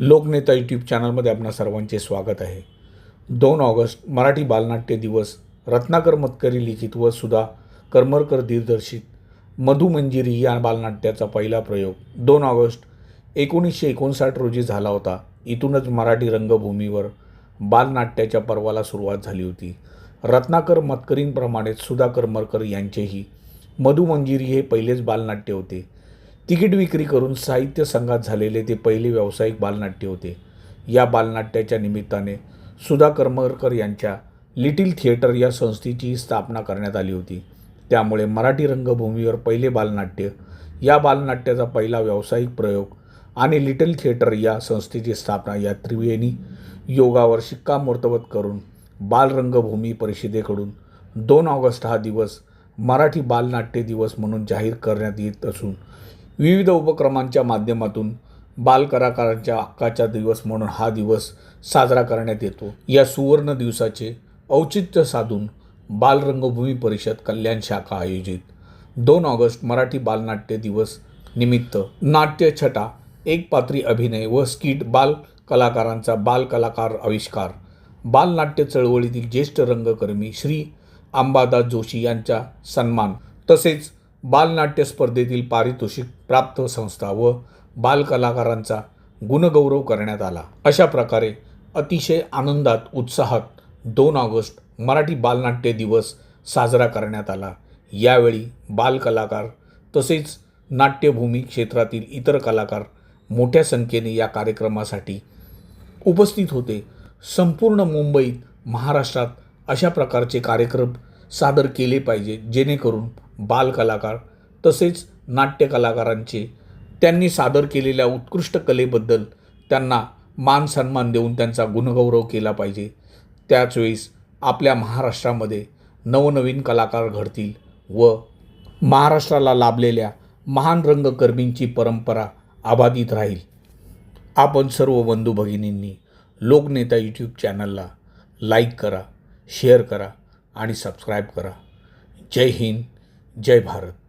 लोकनेता YouTube चॅनलमध्ये आपणा सर्वांचे स्वागत आहे. दोन ऑगस्ट मराठी बालनाट्य दिवस रत्नाकर मतकरी लिखित व सुधा करमरकर दिग्दर्शित मधुमंजिरी या बालनाट्याचा पहिला प्रयोग. दोन ऑगस्ट एकोणीसशे एकोणसाठ रोजी झाला होता. इथूनच मराठी रंगभूमीवर बालनाट्याच्या पर्वाला सुरुवात झाली होती. रत्नाकर मतकरींप्रमाणेच सुधा करमरकर यांचेही मधुमंजिरी हे पहिलेच बालनाट्य होते. तिकीट विक्री करून साहित्य संघात झालेले ते पहिले व्यावसायिक बालनाट्य होते. या बालनाट्याच्या निमित्ताने सुधा करमरकर यांच्या लिटिल थिएटर या संस्थेची स्थापना करण्यात आली होती. त्यामुळे मराठी रंगभूमीवर पहिले बालनाट्य या बालनाट्याचा पहिला व्यावसायिक प्रयोग आणि लिटल थिएटर या संस्थेची स्थापना या त्रिवेणी योगावर शिक्कामोर्तबत करून बालरंगभूमी परिषदेकडून दोन ऑगस्ट हा दिवस मराठी बालनाट्य दिवस म्हणून जाहीर करण्यात येत असून विविध उपक्रमांच्या माध्यमातून बालकलाकारांच्या हक्काचा दिवस म्हणून हा दिवस साजरा करण्यात येतो. या सुवर्ण दिवसाचे औचित्य साधून बालरंगभूमी परिषद कल्याण शाखा आयोजित दोन ऑगस्ट मराठी बालनाट्य दिवस निमित्त नाट्यछटा एक पात्री अभिनय व स्किट बाल कलाकारांचा बालकलाकार आविष्कार. बालनाट्य चळवळीतील ज्येष्ठ रंगकर्मी श्री अंबादास जोशी यांचा सन्मान तसेच बालनाट्य स्पर्धेतील पारितोषिक प्राप्त संस्था व बालकलाकारांचा गुणगौरव करण्यात आला. अशा प्रकारे अतिशय आनंदात उत्साहात दोन ऑगस्ट मराठी बालनाट्य दिवस साजरा करण्यात आला. यावेळी बालकलाकार तसेच नाट्यभूमी क्षेत्रातील इतर कलाकार मोठ्या संख्येने या कार्यक्रमासाठी उपस्थित होते. संपूर्ण मुंबईत महाराष्ट्रात अशा प्रकारचे कार्यक्रम सादर केले पाहिजे जेणेकरून बालकलाकार तसेच नाट्य कलाकारांचे त्यांनी सादर केलेल्या उत्कृष्ट कलेबद्दल त्यांना मान सन्मान देऊन त्यांचा गुणगौरव केला पाहिजे. त्याचवेळेस आपल्या महाराष्ट्रामध्ये नवनवीन कलाकार घडतील व महाराष्ट्राला लाभलेल्या महान रंगकर्मींची परंपरा अबाधित राहील. आपण सर्व बंधू भगिनींनी लोकनेता यूट्यूब चॅनलला लाईक करा शेअर करा आणि सबस्क्राईब करा. जय हिंद. जय भारत.